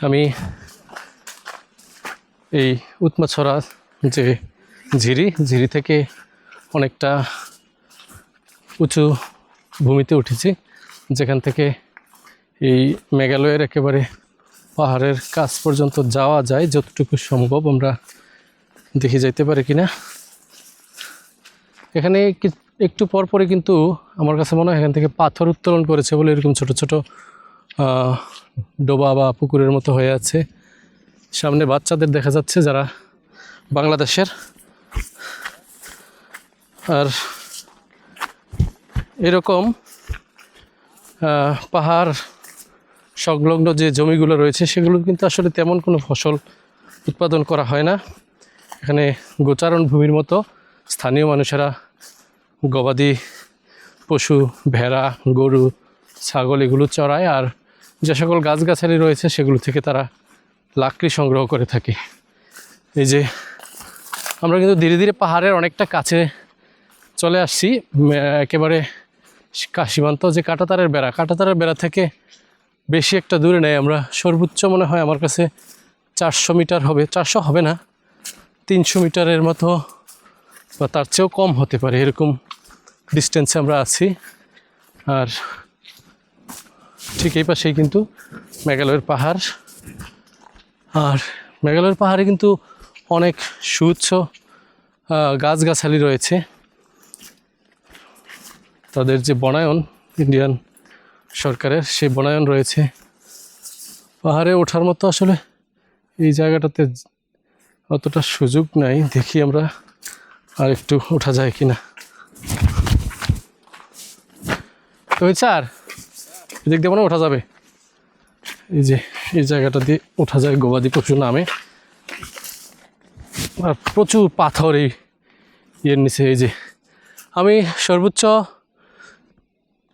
আমি এই উৎমাছড়া যে ঝিরি ঝিরি থেকে অনেকটা উঁচু ভূমিতে উঠেছি, যেখান থেকে এই মেঘালয়ের একেবারে পাহাড়ের কাছ পর্যন্ত যাওয়া যায়, যতটুকু সম্ভব আমরা দেখে যাইতে পারি কিনা। এখানে কি- একটু পর পরে কিন্তু আমার কাছে মনে হয় এখান থেকে পাথর উত্তোলন করেছে বলে এরকম ছোট ছোট ডোবা বা পুকুরের মতো হয়ে আছে। সামনে বাচ্চাদের দেখা যাচ্ছে যারা বাংলাদেশের। আর এরকম পাহাড় সংলগ্ন যে জমিগুলো রয়েছে, সেগুলো কিন্তু আসলে তেমন কোনো ফসল উৎপাদন করা হয় না। এখানে গোচারণ ভূমির মতো স্থানীয় মানুষেরা গবাদি পশু, ভেড়া, গরু, ছাগল এগুলো চড়ায়। আর যে সকল গাছগাছালি রয়েছে সেগুলো থেকে তারা লাকড়ি সংগ্রহ করে থাকে। এই যে আমরা কিন্তু ধীরে ধীরে পাহাড়ের অনেকটা কাছে চলে আসছি। একেবারে সীমান্ত যে কাঁটাতারের বেড়া কাঁটাতারের বেড়া থেকে বেশি একটা দূরে নেই। আমরা সর্বোচ্চ মনে হয় আমার কাছে চারশো মিটার হবে। চারশো হবে না, তিনশো মিটারের মতো বা তার চেয়েও কম হতে পারে। এরকম ডিস্টেন্সে আমরা আছি। আর ঠিক এই পাশেই কিন্তু মেঘালয়ের পাহাড়। আর মেঘালয়ের পাহাড়ে কিন্তু অনেক আহ, গাছগাছালি রয়েছে। তাদের যে বনায়ন ইন্ডিয়ান সরকারের সেই বনায়ন রয়েছে। পাহাড়ে ওঠার মতো আসলে এই জায়গাটাতে অতটা সুযোগ নাই। দেখি আমরা আর একটু ওঠা যায় কিনা। তো স্যার এদিক দিয়ে মনে ওঠা যাবে। এই যে, এই জায়গাটা দিয়ে ওঠা যায়, গবাদি পশু নামে। আর প্রচুর পাথর এই ইয়ের নিচে, এই যে। আমি সর্বোচ্চ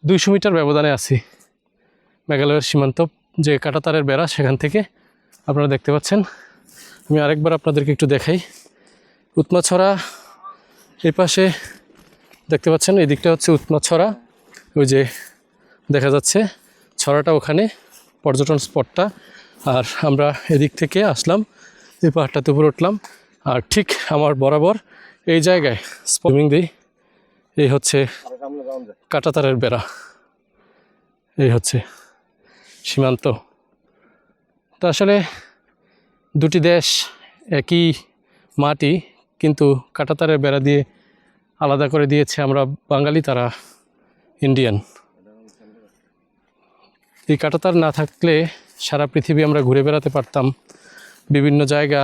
দুইশো মিটার ব্যবধানে আছি। মেঘালয়ের সীমান্ত, যে কাঁটাতারের বেড়া সেখান থেকে আপনারা দেখতে পাচ্ছেন। আমি আরেকবার আপনাদেরকে একটু দেখাই। উৎমাছড়া এই পাশে দেখতে পাচ্ছেন এই দিকটা হচ্ছে উৎমাছড়া। ওই যে দেখা যাচ্ছে। ছড়াটা ওখানে, পর্যটন স্পটটা আর আমরা এদিক থেকে আসলাম, এই পাহাড়টাতে উপরে উঠলাম। আর ঠিক আমার বরাবর এই জায়গায় স্পমিং দিই এই হচ্ছে কাটাতারের বেড়া। এই হচ্ছে সীমান্ত। তো আসলে দুটি দেশ একই মাটি, কিন্তু কাটাতারের বেড়া দিয়ে আলাদা করে দিয়েছে আমরা বাঙালি, তারা ইন্ডিয়ান এই কাঁটাতার না থাকলে সারা পৃথিবী আমরা ঘুরে বেড়াতে পারতাম। বিভিন্ন জায়গা,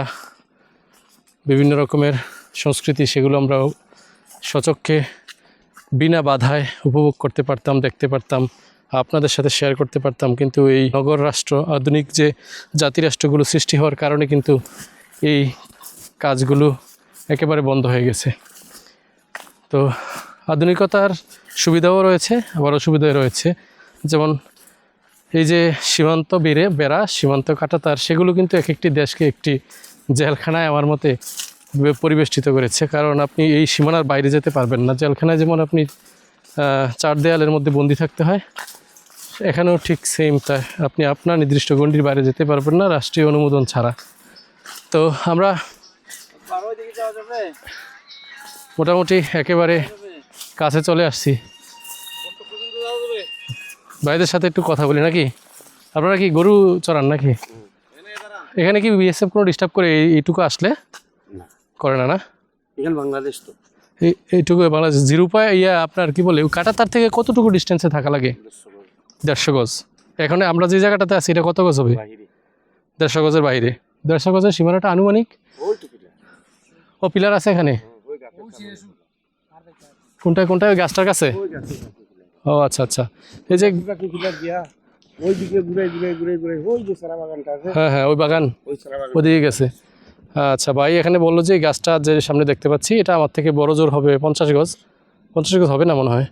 বিভিন্ন রকমের সংস্কৃতি, সেগুলো আমরা সচক্ষে বিনা বাধায় উপভোগ করতে পারতাম, দেখতে পারতাম, আপনাদের সাথে শেয়ার করতে পারতাম। কিন্তু এই নগর রাষ্ট্র, আধুনিক যে জাতিরাষ্ট্রগুলো সৃষ্টি হওয়ার কারণে কিন্তু এই কাজগুলো একেবারে বন্ধ হয়ে গেছে। তো আধুনিকতার সুবিধাও রয়েছে, আবার অসুবিধাও রয়েছে। যেমন এই যে সীমান্ত বেড়ে বেড়া সীমান্ত কাটাতার সেগুলো কিন্তু এক একটি দেশকে একটি জেলখানায় আমার মতে পরিবেষ্টিত করেছে। কারণ আপনি এই সীমানার বাইরে যেতে পারবেন না। জেলখানায় যেমন আপনি চার দেয়ালের মধ্যে বন্দি থাকতে হয়, এখানেও ঠিক সেম তাই আপনি আপনার নির্দিষ্ট গণ্ডির বাইরে যেতে পারবেন না, রাষ্ট্রীয় অনুমোদন ছাড়া। তো আমরা মোটামুটি একেবারে কাছে চলে আসছি। ভাইদের সাথে একটু কথা বলি নাকি? আপনারা কি গরু চড়ান নাকি? এখানে কি বিএসএফ কোনো ডিস্টার্ব করে এই- এইটুকু আসলে? করে না না? এখানে বাংলাদেশ তো। এইটুকু বাংলাদেশ। জিরো পায় ইয়া আপনার কি বলে কাটা তার থেকে কতটুকু ডিস্টেন্সে থাকা লাগে? দেড়শো গজ। এখন আমরা যে জায়গাটাতে আছি এটা কত গজ হবে? দেড়শো গজের বাইরে দেড়শো গজের সীমানাটা আনুমানিক? ও পিলার আছে এখানে? কোনটায় ওই গাছটার কাছে? ও আচ্ছা আচ্ছা। এই যে হ্যাঁ হ্যাঁ ওই বাগান ওদিকে গেছে। আচ্ছা ভাই এখানে বলল যে গাছটা যে সামনে দেখতে পাচ্ছি, এটা আমার থেকে বড় জোর হবে পঞ্চাশ গজ। পঞ্চাশ গজ হবে না মনে হয়?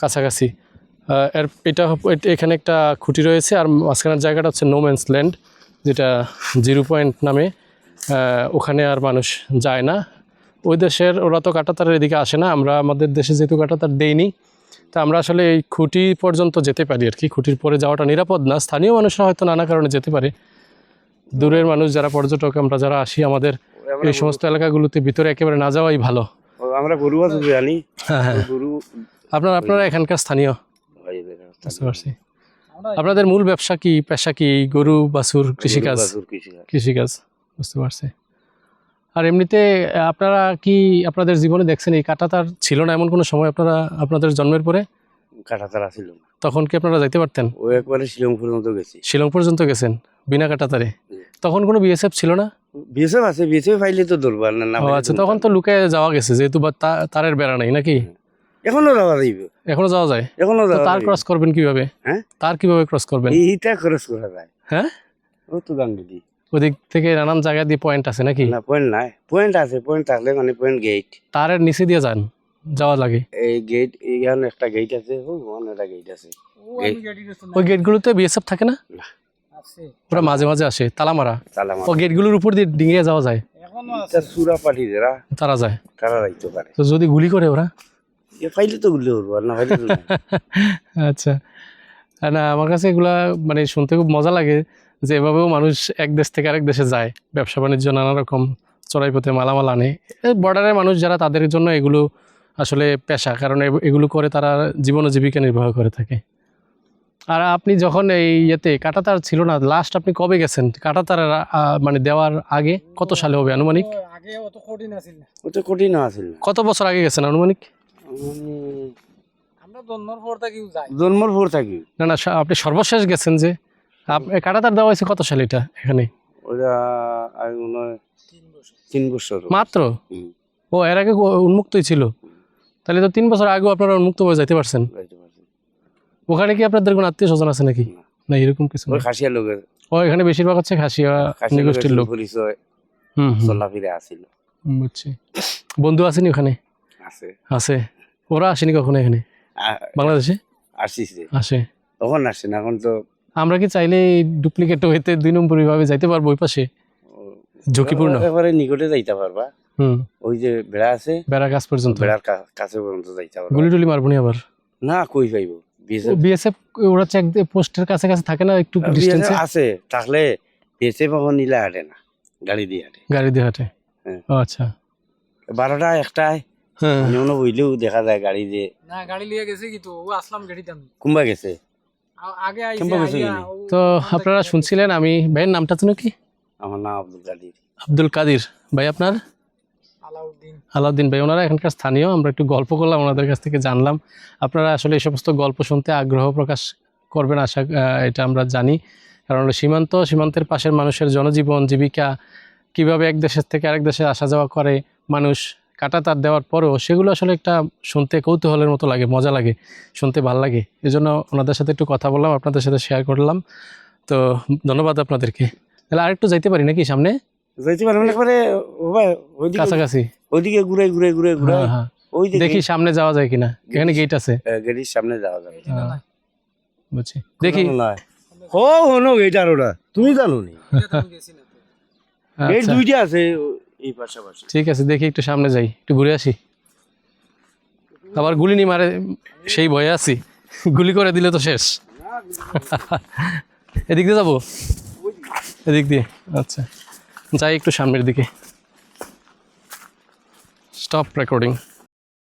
কাছাকাছি। এর এটা এখানে একটা খুঁটি রয়েছে আর মাঝখানের জায়গাটা হচ্ছে নোম্যান্স ল্যান্ড যেটা জিরো পয়েন্ট নামে। ওখানে আর মানুষ যায় না। ওই দেশের ওরা তো কাটাতারের এদিকে আসে না। আমরা আমাদের দেশে যেহেতু কাটাতার দেইনি তা আমরা আসলে এই খুঁটি পর্যন্ত যেতে পারি আর কি। খুঁটির পরে যাওয়াটা নিরাপদ না। স্থানীয় মানুষরা হয়তো নানা কারণে যেতে পারে। দূরের মানুষ যারা পর্যটক আমরা যারা আসি আমাদের এই সমস্ত এলাকাগুলোতে ভিতরে একেবারে না যাওয়াই ভালো। আমরা গরু আছে জানি। হ্যাঁ হ্যাঁ। গরু আপনার আপনারা এখানকার স্থানীয়? বুঝতে পারছি। আপনাদের মূল ব্যবসা কি? পেশা কি? গরু বাছুর কৃষিকাজ? বাছুর কৃষিকাজ। কৃষিকাজ। বুঝতে পারছি। আর এমনিতে আপনারা কি আপনাদের জীবনে দেখছেন এই কাটা তার ছিল না এমন কোনো সময় আপনারা আপনাদের জন্মের পরে? কাটা তারা ছিল না। তখন কি আপনারা যাইতে পারতেন? ও একবারে শিলং পর্যন্ত গেছি। শিলং পর্যন্ত গেছেন বিনা কাটা তারে তখন কোনো বিএসএফ ছিল না? বিএসএফ আছে বিএসএফ ফাইলে তো দরবার না ও আচ্ছা তখন তো লুকে যাওয়া গেছে যেহেতু বা তারের বেড়া নাই নাকি? এখনও যাওয়া যাইব। এখনও যাওয়া যায়? এখনও তার ক্রস করবেন কীভাবে? হ্যাঁ? তার কীভাবে ক্রস করবেন? এইটা খরচ করা যায়। হ্যাঁ? ও তো ওদিক থেকে নানান জায়গা দিয়ে পয়েন্ট আছে নাকি? না পয়েন্ট নাই। পয়েন্ট আছে পয়েন্ট থাকলে মানে পয়েন্ট গেট তারের নিচে দিয়ে যান যাওয়া লাগে। এই গেট এইখানে একটা গেট আছে ও ওখানে একটা গেট আছে। ওই গেটগুলোতে বিএসএফ থাকে না। ওরা মাঝে মাঝে আসে তালা মারা তালা ও গেটগুলোর উপর দিয়ে ডিঙিয়ে যাওয়া যায়। সুরা পাঠি যারা। তারা যায়। তারা যাইতে পারে। তো যদি গুলি করে ওরা? এ ফাইলে তো গুলি করব আর না ফাইলে তো আচ্ছা। আর না আমার কাছে এগুলা মানে শুনতে খুব মজা লাগে। যে এভাবেও মানুষ এক দেশ থেকে আরেক দেশে যায়। ব্যবসা বাণিজ্য নানা রকম চড়াই পথে মালামাল আনে। বর্ডারের মানুষ যারা তাদের জন্য এগুলো আসলে পেশা। কারণ এ- এগুলো করে তারা জীবন ও জীবিকা নির্বাহ করে থাকে। আর আপনি যখন এই ইয়েতে কাটাতার ছিল না লাস্ট আপনি কবে গেছেন? কাটাতারের আহ, মানে দেওয়ার আগে? কত সালে হবে আনুমানিক? কত বছর আগে গেছেন আনুমানিক? আমরা জন্মর পর থাকি না না আপনি সর্বশেষ গেছেন যে কাটাতার দেওয়া হয়েছে কত সালে এটা এখানে? ওরা আমি মনে হয় তিন বছর। মাত্র? ও এর আগে উন্মুক্তই ছিল? তাহলে তো তিন বছর আগেও আপনারা উন্মুক্ত হয়ে যাইতে পারছেন। ওখানে কি আপনাদের কোনো আত্মীয় স্বজন আছে নাকি? না। এরকম কিছু খাসিয়া লোকের। ও এখানে বেশিরভাগ হচ্ছে খাসিয়া নিগোষ্ঠীর লোক। পরিচয় হুম হুম, চলাফিরে আসিল বুঝছি বন্ধু আসেনি ওখানে? আছে। আছে। ওরা আসেনি কখনো এখানে? বাংলাদেশে? আসিছে। আসে। তখন আসছে না এখন তো আমরা কি চাইলে ডুপ্লিকেট হইতে দুই নম্বর ভাবে যাইতে পারব ওই পাশে? ঝুঁকিপূর্ণ। এবারে নিকটে যাইতে পারবা। হুম। ওই যে বেড়া আছে বেড়া গাছ পর্যন্ত? বেড়ার কাছে পর্যন্ত যাইতে পারবা। গুলি টুলি মারবনি আবার? না কই পাইব বিএসএফ ওরা চেক পোস্টের কাছে কাছে থাকে না একটু ডিস্টেন্সে আছে তাহলে বিএসএফ এখন নিলে হাঁটে না গাড়ি দিয়ে হাঁটে। গাড়ি দিয়ে হাঁটে? হ্যাঁ। ও আচ্ছা। বারোটা একটায়। হ্যাঁ। বইলেও দেখা যায় গাড়ি দিয়ে না গাড়ি লিয়ে গেছে কি তো ও আসলাম গাড়িতে আমি। কুম্বা গেছে? তো আপনারা শুনছিলেন আমি ভাইয়ের নামটা তো কি আমার নাম আব্দুল কাদির আব্দুল কাদির। ভাই আপনার? আলাউদ্দিন। আলাউদ্দিন ভাই ওনারা এখানকার স্থানীয় আমরা একটু গল্প করলাম ওনাদের কাছ থেকে জানলাম। আপনারা আসলে এই সমস্ত গল্প শুনতে আগ্রহ প্রকাশ করবেন আশা এটা আমরা জানি। কারণ সীমান্ত সীমান্তের পাশের মানুষের জনজীবন জীবিকা কীভাবে এক দেশের থেকে আরেক দেশে আসা যাওয়া করে মানুষ কাটাতার দেওয়ার পরেও সেগুলো আসলে একটা শুনতে কৌতূহলের মতো লাগে মজা লাগে শুনতে ভালো লাগে। এজন্য ওনাদের সাথে একটু কথা বললাম আপনাদের সাথে শেয়ার করলাম। তো ধন্যবাদ আপনাদেরকে। তাহলে আরেকটু যাইতে পারি নাকি সামনে? যাইতে একবারে ও কাছাকাছি। ওইদিকে ঘুরে ঘুরে ঘুরে ঘুরে। হ্যাঁ হ্যাঁ। ওই দেখি সামনে যাওয়া যায় কিনা। এখানে গেট আছে। গাড়ির সামনে যাওয়া যাবে হ্যাঁ, বুঝছি। দেখি। নয় ও হনো গেট আর ওটা। তুমি জানো নি। গেট আচ্ছা, দুইটা আছে। এই পাশাপাশি। ঠিক আছে, দেখি একটু সামনে যাই, একটু ঘুরে আসি। আবার গুলি নি মারে, সেই ভয়ে আছি। গুলি করে দিলে তো শেষ। এদিক দিয়ে যাব? এদিক দিয়ে আচ্ছা। যাই একটু সামনের দিকে। Stop recording